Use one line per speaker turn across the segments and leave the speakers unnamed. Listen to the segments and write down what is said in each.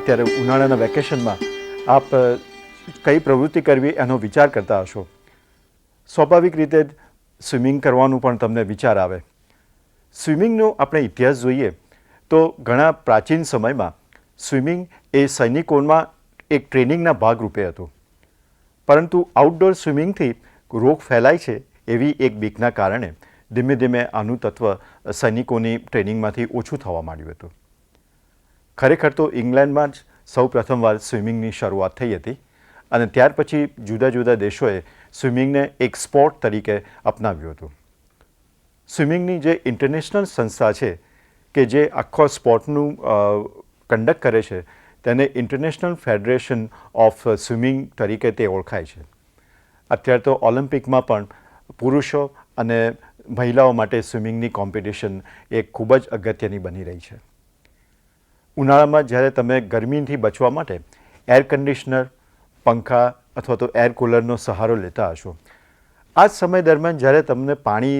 અત્યારે ઉનાળાના વેકેશનમાં આપ કઈ પ્રવૃત્તિ કરવી એનો વિચાર કરતા હશો? સ્વાભાવિક રીતે જ સ્વિમિંગ કરવાનું પણ તમને વિચાર આવે. સ્વિમિંગનો આપણે ઇતિહાસ જોઈએ તો ઘણા પ્રાચીન સમયમાં સ્વિમિંગ એ સૈનિકોમાં એક ટ્રેનિંગના ભાગરૂપે હતું. પરંતુ આઉટડોર સ્વિમિંગથી રોગ ફેલાય છે એવી એક બીકના કારણે ધીમે ધીમે આનું તત્વ સૈનિકોની ટ્રેનિંગમાંથી ઓછું થવા માંડ્યું હતું. ખરેખર તો ઇંગ્લેન્ડમાં જ સૌ પ્રથમવાર સ્વિમિંગની શરૂઆત થઈ હતી અને ત્યાર પછી જુદા જુદા દેશોએ સ્વિમિંગને એક સ્પોર્ટ તરીકે અપનાવ્યું હતું. સ્વિમિંગની જે ઇન્ટરનેશનલ સંસ્થા છે કે જે આખો સ્પોર્ટનું કન્ડક્ટ કરે છે, તેને ઇન્ટરનેશનલ ફેડરેશન ઓફ સ્વિમિંગ તરીકે તે ઓળખાય છે. અત્યારે તો ઓલિમ્પિકમાં પણ પુરુષો અને મહિલાઓ માટે સ્વિમિંગની કોમ્પિટિશન એ ખૂબ જ અગત્યની બની રહી છે. ઉનાળામાં જ્યારે તમે ગરમીથી બચવા માટે એર કન્ડિશનર પંખા અથવા તો એર કુલરનો સહારો લેતા હશો. આ સમય દરમિયાન જ્યારે તમને પાણી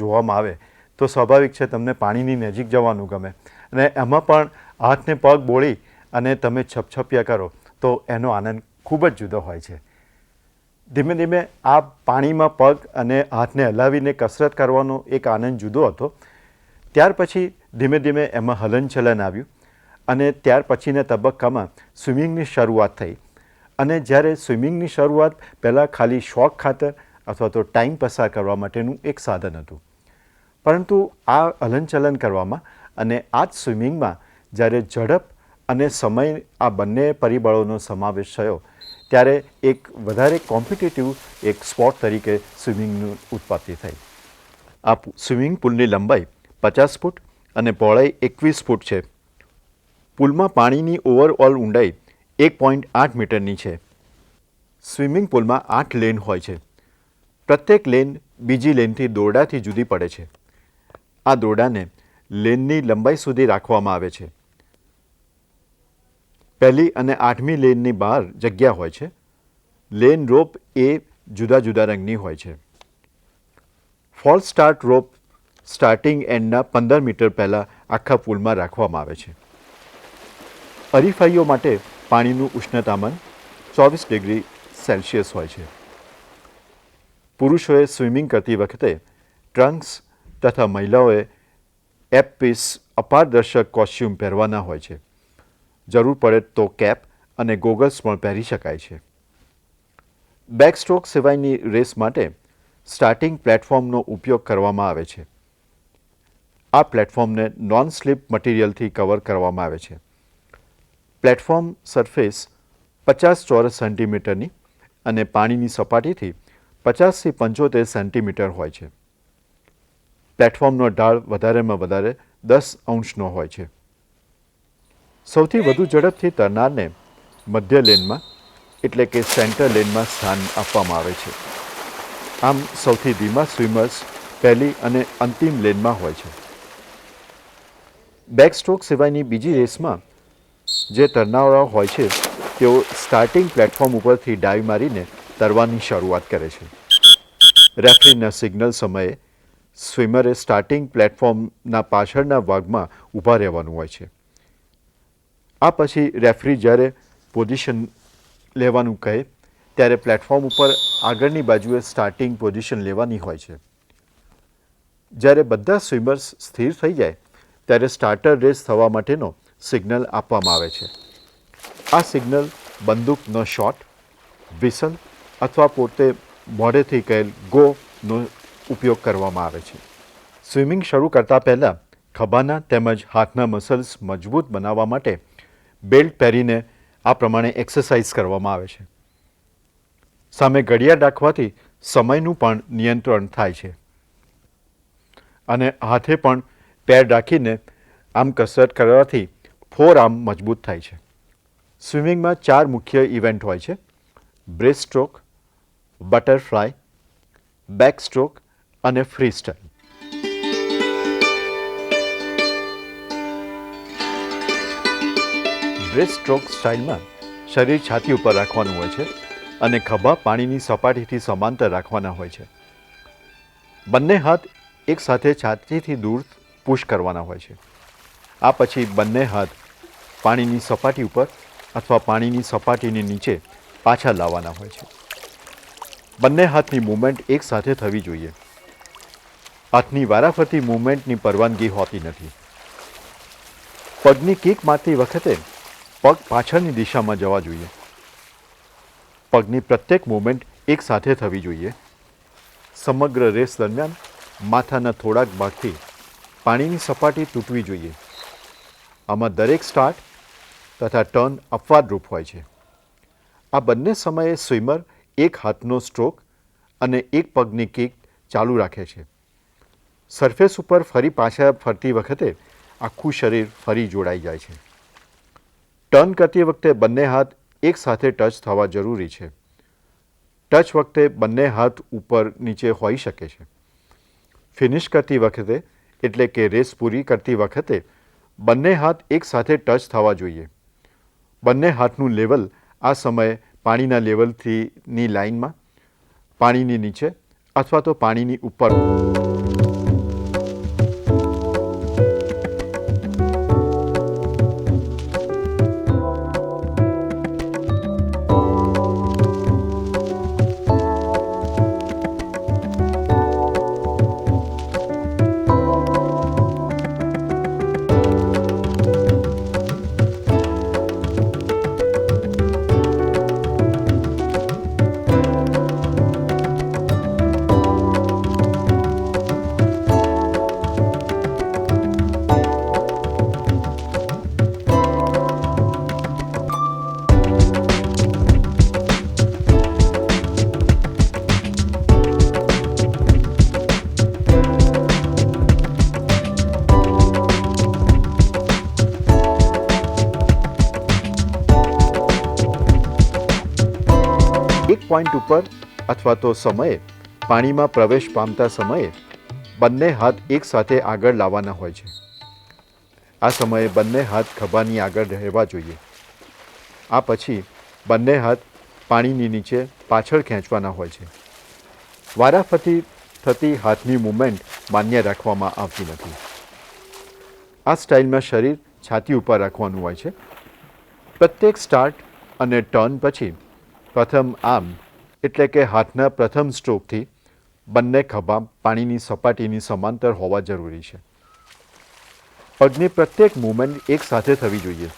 જોવામાં આવે, તો સ્વાભાવિક છે તમને પાણીની નજીક જવાનું ગમે. અને એમાં પણ હાથને પગ બોળી અને તમે છપછપિયા કરો, તો એનો આનંદ ખૂબ જ જુદો હોય છે. ધીમે ધીમે આ પાણીમાં પગ અને હાથને હલાવીને કસરત કરવાનો એક આનંદ જુદો હતો. ત્યાર પછી ધીમે ધીમે એમાં હલનચલન આવ્યું. અને ત્યાર પછીના તબક્કામાં સ્વિમિંગની શરૂઆત થઈ. અને જ્યારે સ્વિમિંગની શરૂઆત પહેલાં ખાલી શોખ ખાતર અથવા તો ટાઈમ પસાર કરવા માટેનું એક સાધન હતું. પરંતુ આ હલનચલન કરવામાં અને આ જ સ્વિમિંગમાં જ્યારે ઝડપ અને સમય આ બંને પરિબળોનો સમાવેશ થયો, ત્યારે એક વધારે કોમ્પિટિટિવ એક સ્પોર્ટ તરીકે સ્વિમિંગનું ઉત્પત્તિ થઈ. આ સ્વિમિંગ પુલની લંબાઈ પચાસ ફૂટ અને પહોળાઈ એકવીસ ફૂટ છે. પુલમાં પાણીની ઓવરઓલ ઊંડાઈ એક પોઈન્ટ આઠ મીટરની છે. સ્વિમિંગ પુલમાં આઠ લેન હોય છે. પ્રત્યેક લેન બીજી લેનથી દોરડાથી જુદી પડે છે. આ દોરડાને લેનની લંબાઈ સુધી રાખવામાં આવે છે. પહેલી અને આઠમી લેનની બહાર જગ્યા હોય છે. લેન રોપ એ જુદા જુદા રંગની હોય છે. ફોલ સ્ટાર્ટ રોપ સ્ટાર્ટિંગ એન્ડના પંદર મીટર પહેલાં આખા પુલમાં રાખવામાં આવે છે. હરીફાઈઓ માટે પાણીનું ઉષ્ણતામાન ચોવીસ ડિગ્રી સેલ્સિયસ હોય છે. પુરુષોએ સ્વિમિંગ કરતી વખતે ટ્રંક્સ તથા મહિલાઓએ એપપીસ અપારદર્શક કોસ્ચ્યુમ પહેરવાના હોય છે. જરૂર પડે તો કેપ અને ગોગલ્સ પણ પહેરી શકાય છે. બેકસ્ટ્રોક સિવાયની રેસ માટે સ્ટાર્ટિંગ પ્લેટફોર્મનો ઉપયોગ કરવામાં આવે છે. આ પ્લેટફોર્મને નોન સ્લીપ મટીરિયલથી કવર કરવામાં આવે છે. પ્લેટફોર્મ સરફેસ પચાસ ચોરસ સેન્ટીમીટરની અને પાણીની સપાટીથી પચાસથી પંચોતેર સેન્ટીમીટર હોય છે. પ્લેટફોર્મનો ઢાળ વધારેમાં વધારે દસ અંશનો હોય છે. સૌથી વધુ ઝડપથી તરનારને મધ્ય લેનમાં એટલે કે સેન્ટર લેનમાં સ્થાન આપવામાં આવે છે. આમ સૌથી ધીમા સ્વિમર્સ પહેલી અને અંતિમ લેનમાં હોય છે. બેકસ્ટ્રોક સિવાયની બીજી રેસમાં જે તરનારાઓ હોય છે, તેઓ સ્ટાર્ટિંગ પ્લેટફોર્મ ઉપરથી ડાઈવ મારીને તરવાની શરૂઆત કરે છે. રેફરીના સિગ્નલ સમયે સ્વિમરે સ્ટાર્ટિંગ પ્લેટફોર્મના પાછળના ભાગમાં ઊભા રહેવાનું હોય છે. આ પછી રેફરી જ્યારે પોઝિશન લેવાનું કહે, ત્યારે પ્લેટફોર્મ ઉપર આગળની બાજુએ સ્ટાર્ટિંગ પોઝિશન લેવાની હોય છે. જ્યારે બધા સ્વિમર્સ સ્થિર થઈ જાય, ત્યારે સ્ટાર્ટર રેસ થવા માટેનો સિગ્નલ આપવામાં આવે છે. આ સિગ્નલ બંદૂકનો શોટ, વિસલ અથવા પોતે મોઢેથી કહેલ ગોનો ઉપયોગ કરવામાં આવે છે. સ્વિમિંગ શરૂ કરતાં પહેલાં ખભાના તેમજ હાથના મસલ્સ મજબૂત બનાવવા માટે બેલ્ટ પહેરીને આ પ્રમાણે એક્સરસાઇઝ કરવામાં આવે છે. સામે ઘડિયાળ રાખવાથી સમયનું પણ નિયંત્રણ થાય છે. અને હાથે પણ પેર રાખીને આમ કસરત કરવાથી ફોર આર્મ મજબૂત થાય છે. સ્વિમિંગમાં ચાર મુખ્ય ઇવેન્ટ હોય છે. Breaststroke butterfly backstroke અને ફ્રી સ્ટાઇલ બ્રેસ્ટ સ્ટ્રોક સ્ટાઇલમાં શરીર છાતી ઉપર રાખવાનું હોય છે અને ખભા પાણીની સપાટીથી સમાંતર રાખવાના હોય છે. બંને હાથ એકસાથે છાતીથી દૂર પુશ કરવાના હોય છે. આ પછી બંને હાથ પાણીની સપાટી ઉપર અથવા પાણીની સપાટીની નીચે પાછા લાવવાના હોય છે. બંને હાથની મૂવમેન્ટ એકસાથે થવી જોઈએ. હાથની વારાફરતી મૂવમેન્ટની પરવાનગી હોતી નથી. પગની કિક મારતી વખતે પગ પાછળની દિશામાં જવા જોઈએ. પગની પ્રત્યેક મૂવમેન્ટ એકસાથે થવી જોઈએ. સમગ્ર રેસ દરમિયાન માથાના થોડાક ભાગથી પાણીની સપાટી તૂટવી જોઈએ. આમાં દરેક સ્ટાર્ટ તથા ટર્ન અપવાદરૂપ હોય છે. આ બંને સમયે સ્વિમર એક હાથનો સ્ટ્રોક અને એક પગની કિક ચાલુ રાખે છે. સરફેસ ઉપર ફરી પાછા ફરતી વખતે આખું શરીર ફરી જોડાઈ જાય છે. ટર્ન કરતી વખતે બંને હાથ એકસાથે ટચ થવા જરૂરી છે. ટચ વખતે બંને હાથ ઉપર નીચે હોઈ શકે છે. ફિનિશ કરતી વખતે એટલે કે રેસ પૂરી કરતી વખતે બંને હાથ એકસાથે ટચ થવા જોઈએ. બંને હાથનું લેવલ આ સમયે પાણીના લેવલથીની લાઇનમાં પાણીની નીચે અથવા તો પાણીની ઉપર. પોઈન્ટ ઉપર અથવા તો સમયે પાણીમાં પ્રવેશ પામતા સમયે બંને હાથ એકસાથે આગળ લાવવાના હોય છે. આ સમયે બંને હાથ ખભાની આગળ રહેવા જોઈએ. આ પછી બંને હાથ પાણીની નીચે પાછળ ખેંચવાના હોય છે. વારાફરતી થતી હાથની મૂવમેન્ટ માન્ય રાખવામાં આવતી નથી. આ સ્ટાઇલમાં શરીર છાતી ઉપર રાખવાનું હોય છે. પ્રત્યેક સ્ટાર્ટ અને ટર્ન પછી પ્રથમ આમ એટલે કે હાથના પ્રથમ સ્ટ્રોકથી બંને ખભા પાણીની સપાટીની સમાંતર હોવા જરૂરી છે. પગની પ્રત્યેક મૂવમેન્ટ એક સાથે થવી જોઈએ.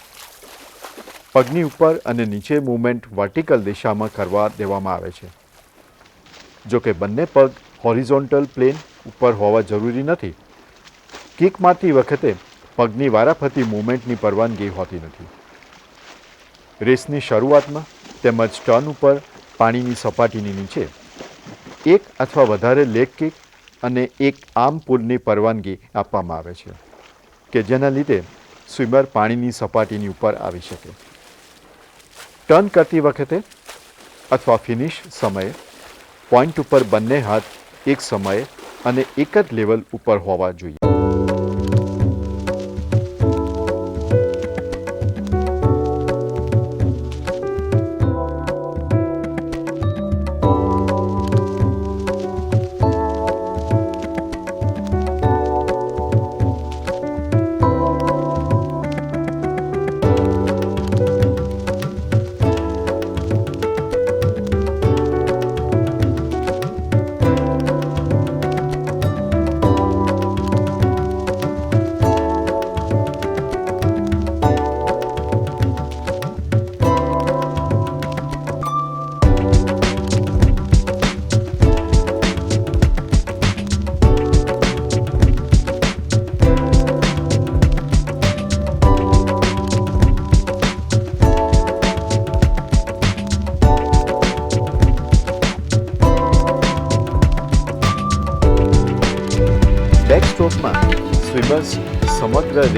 પગની ઉપર અને નીચે મૂવમેન્ટ વર્ટિકલ દિશામાં કરવા દેવામાં આવે છે. જો કે બંને પગ હોરિઝોન્ટલ પ્લેન ઉપર હોવા જરૂરી નથી. કિક મારતી વખતે પગની વારાફરતી મૂવમેન્ટની પરવાનગી હોતી નથી. રેસની શરૂઆતમાં તેમજ ટર્ન ઉપર પાણીની સપાટીની નીચે. એક અથવા વધારે લેગ કિક અને એક આર્મ પુલની પરવાનગી આપવામાં આવે છે, કે જેના લીધે સ્વિમર પાણીની સપાટીની ઉપર આવી શકે. ટર્ન કરતી વખતે અથવા ફિનિશ સમયે પોઈન્ટ ઉપર બંને હાથ એક સમયે અને એક જ લેવલ ઉપર હોવા જોઈએ.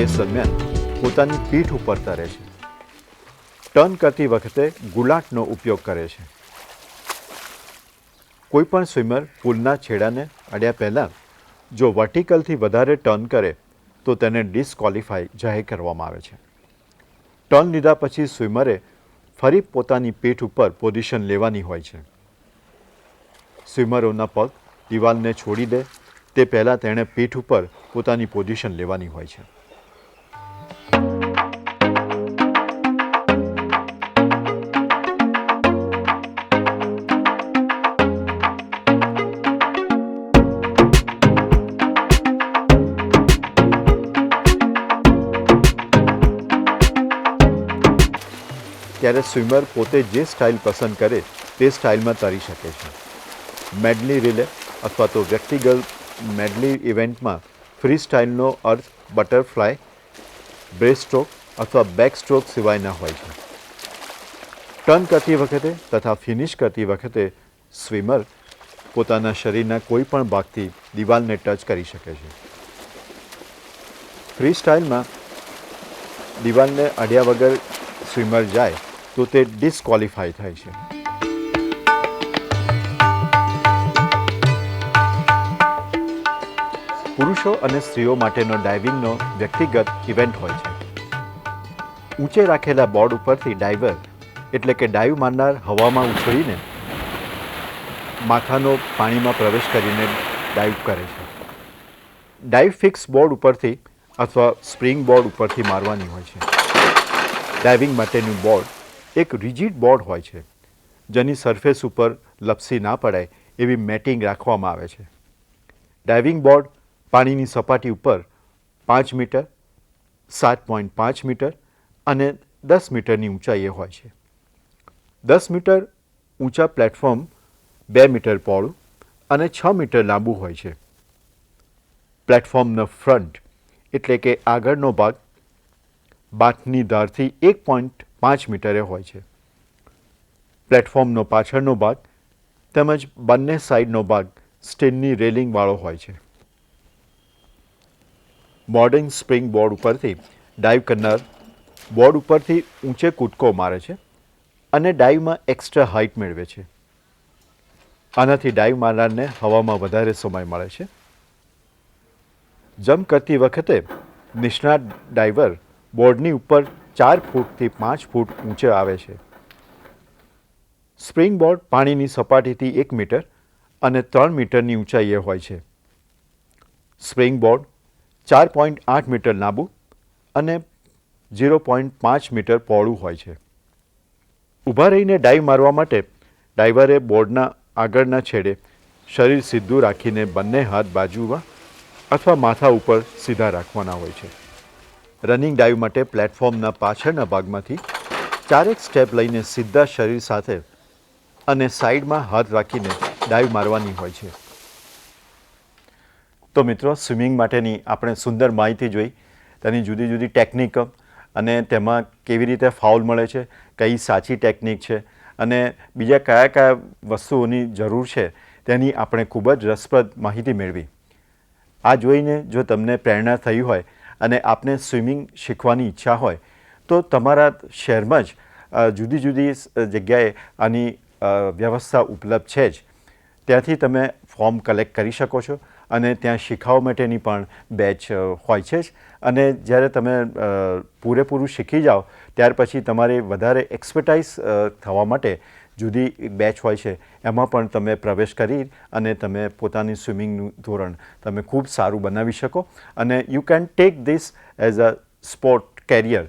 રેસ દરમિયાન પોતાની પીઠ ઉપર તરે છે. ટર્ન કરતી વખતે ગુલાટનો ઉપયોગ કરે છે. કોઈ પણ સ્વિમર પુલના છેડાને અડ્યા પહેલાં જો વર્ટિકલથી વધારે ટર્ન કરે, તો તેને ડિસ્કોલિફાઈ જાહેર કરવામાં આવે છે. ટર્ન લીધા પછી સ્વિમરે ફરી પોતાની પીઠ ઉપર પોઝિશન લેવાની હોય છે. સ્વિમરોના પગ દિવાલને છોડી દે, તે પહેલાં તેણે પીઠ ઉપર પોતાની પોઝિશન લેવાની હોય છે. ત્યારે સ્વિમર પોતે જે સ્ટાઇલ પસંદ કરે તે સ્ટાઇલમાં તરી શકે છે. મેડલી રિલે અથવા તો વ્યક્તિગત મેડલી ઇવેન્ટમાં ફ્રી સ્ટાઇલનો અર્થ બટરફ્લાય બ્રેસ્ટ્રોક અથવા બેક સ્ટ્રોક સિવાયના હોય છે. ટર્ન કરતી વખતે તથા ફિનિશ કરતી વખતે સ્વિમર પોતાના શરીરના કોઈ પણ ભાગથી દિવાલને ટચ કરી શકે છે. ફ્રી સ્ટાઇલમાં દિવાલને અડ્યા વગર સ્વિમર જાય તો તે ડિસ્કવોલિફાય થાય છે. પુરુષો અને સ્ત્રીઓ માટેનો ડાઇવિંગનો વ્યક્તિગત ઇવેન્ટ હોય છે. ઊંચે રાખેલા બોર્ડ ઉપરથી ડાઇવર એટલે કે ડાઈવ મારનાર, હવામાં ઉછળીને માથાનો પાણીમાં પ્રવેશ કરીને ડાઈવ કરે છે. ડાઈવ ફિક્સ બોર્ડ ઉપરથી અથવા સ્પ્રિંગ બોર્ડ ઉપરથી મારવાની હોય છે. ડાઇવિંગ માટેનું બોર્ડ એક રિજિડ બોર્ડ હોય છે, જેની સરફેસ ઉપર લપસી ના પડાય એવી મેટિંગ રાખવામાં આવે છે. ડાઇવિંગ બોર્ડ પાણીની સપાટી ઉપર પાંચ મીટર, સાત પોઈન્ટ પાંચ મીટર અને દસ મીટરની ઊંચાઈએ હોય છે. દસ મીટર ઊંચા પ્લેટફોર્મ બે મીટર પહોળું અને છ મીટર લાંબુ હોય છે. પ્લેટફોર્મનો ફ્રન્ટ એટલે કે આગળનો ભાગ, બાથની ધારથી એક પોઈન્ટ પાંચ મીટરે હોય છે. પ્લેટફોર્મનો પાછળનો ભાગ તેમજ બંને સાઈડનો ભાગ સ્ટીલની રેલિંગવાળો હોય છે. મોડર્ન સ્પ્રિંગ બોર્ડ ઉપરથી ડાઈવ કરનાર બોર્ડ ઉપરથી ઊંચે કૂદકો મારે છે અને ડાઈવમાં એક્સ્ટ્રા હાઇટ મેળવે છે. આનાથી ડાઈવ મારનારને હવામાં વધારે સમય મળે છે. જમ્પ કરતી વખતે નિષ્ણાત ડાઈવર બોર્ડની ઉપર ચાર ફૂટથી પાંચ ફૂટ ઊંચે આવે છે. સ્પ્રિંગ બોર્ડ પાણીની સપાટીથી એક મીટર અને ત્રણ મીટરની ઊંચાઈએ હોય છે. સ્પ્રિંગ બોર્ડ ચાર પોઈન્ટ આઠ મીટર લાંબુ અને ઝીરો પોઈન્ટ પાંચ મીટર પહોળું હોય છે. ઊભા રહીને ડાઈવ મારવા માટે ડાઈવરે બોર્ડના આગળના છેડે શરીર સીધું રાખીને બંને હાથ બાજુમાં અથવા માથા ઉપર સીધા રાખવાના હોય છે. રનિંગ ડાઈવ માટે પ્લેટફોર્મના પાછળના ભાગમાંથી ચારેક સ્ટેપ લઈને સીધા શરીર સાથે અને સાઈડમાં હાથ રાખીને ડાઈવ મારવાની હોય છે. તો મિત્રો, સ્વિમિંગ માટેની આપણે સુંદર માહિતી જોઈ. તેની જુદી જુદી ટેકનિક અને તેમાં કેવી રીતે ફાઉલ મળે છે, કઈ સાચી ટેકનિક છે અને બીજા કયા કયા વસ્તુઓની જરૂર છે તેની આપણે ખૂબ જ રસપ્રદ માહિતી મેળવી. આ જોઈને જો તમને પ્રેરણા થઈ હોય અને આપને સ્વિમિંગ શીખવાની ઈચ્છા હોય, તો તમારા શહેરમાં જ જુદી જુદી જગ્યાએ આની વ્યવસ્થા ઉપલબ્ધ છે જ. ત્યાંથી તમે ફોર્મ કલેક્ટ કરી શકો છો અને ત્યાં શીખવા માટેની પણ બેચ હોય છે જ. અને જ્યારે તમે પૂરેપૂરું શીખી જાઓ, ત્યાર પછી તમારે વધારે એક્સપર્ટાઇઝ થવા માટે જુદી બેચ હોય છે. એમાં પણ તમે પ્રવેશ કરી અને તમે પોતાની સ્વિમિંગનું ધોરણ તમે ખૂબ સારું બનાવી શકો. અને you can take this as a sport career